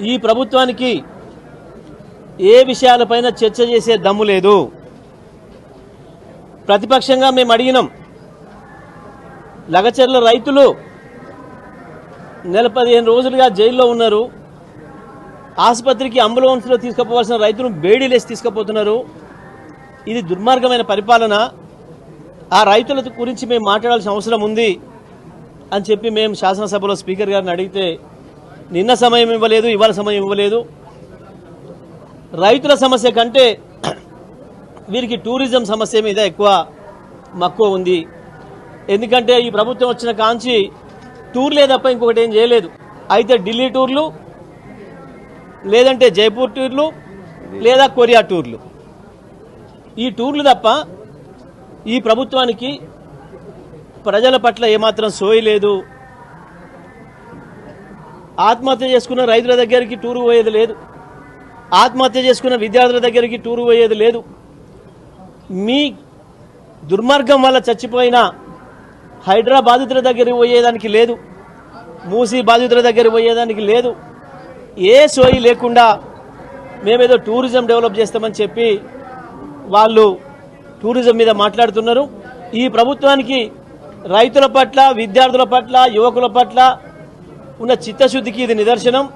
ఈ ప్రభుత్వానికి ఏ విషయాలపైన చర్చ చేసే దమ్ము లేదు. ప్రతిపక్షంగా మేము అడిగినాం. లగచర్ల రైతులు నెల పదిహేను రోజులుగా జైల్లో ఉన్నారు. ఆసుపత్రికి అంబులెన్స్లో తీసుకుపోవాల్సిన రైతులు బేడీలేసి తీసుకుపోతున్నారు. ఇది దుర్మార్గమైన పరిపాలన. ఆ రైతుల గురించి మేము మాట్లాడాల్సిన అవసరం ఉంది అని చెప్పి మేము శాసనసభలో స్పీకర్ గారిని అడిగితే నిన్న సమయం ఇవ్వలేదు ఇవాళ సమయం ఇవ్వలేదు. రైతుల సమస్య కంటే వీరికి టూరిజం సమస్య మీద ఎక్కువ మక్కువ ఉంది. ఎందుకంటే ఈ ప్రభుత్వం వచ్చిన కాంచి టూర్లే తప్ప ఇంకొకటి ఏం చేయలేదు. అయితే ఢిల్లీ టూర్లు లేదంటే జైపూర్ టూర్లు లేదా కొరియా టూర్లు. ఈ టూర్లు తప్ప ఈ ప్రభుత్వానికి ప్రజల పట్ల ఏమాత్రం సోయి లేదు. ఆత్మహత్య చేసుకున్న రైతుల దగ్గరికి టూరు పోయేది లేదు. ఆత్మహత్య చేసుకున్న విద్యార్థుల దగ్గరికి టూరు పోయేది లేదు. మీ దుర్మార్గం వల్ల చచ్చిపోయిన హైడ్రా బాధితుల దగ్గర పోయేదానికి లేదు. మూసీ బాధితుల దగ్గర పోయేదానికి లేదు. ఏ సోయి లేకుండా మేమేదో టూరిజం డెవలప్ చేస్తామని చెప్పి వాళ్ళు టూరిజం మీద మాట్లాడుతున్నారు. ఈ ప్రభుత్వానికి రైతుల పట్ల విద్యార్థుల పట్ల యువకుల పట్ల ఉన్న చిత్తశుద్ధికి ఇది నిదర్శనం.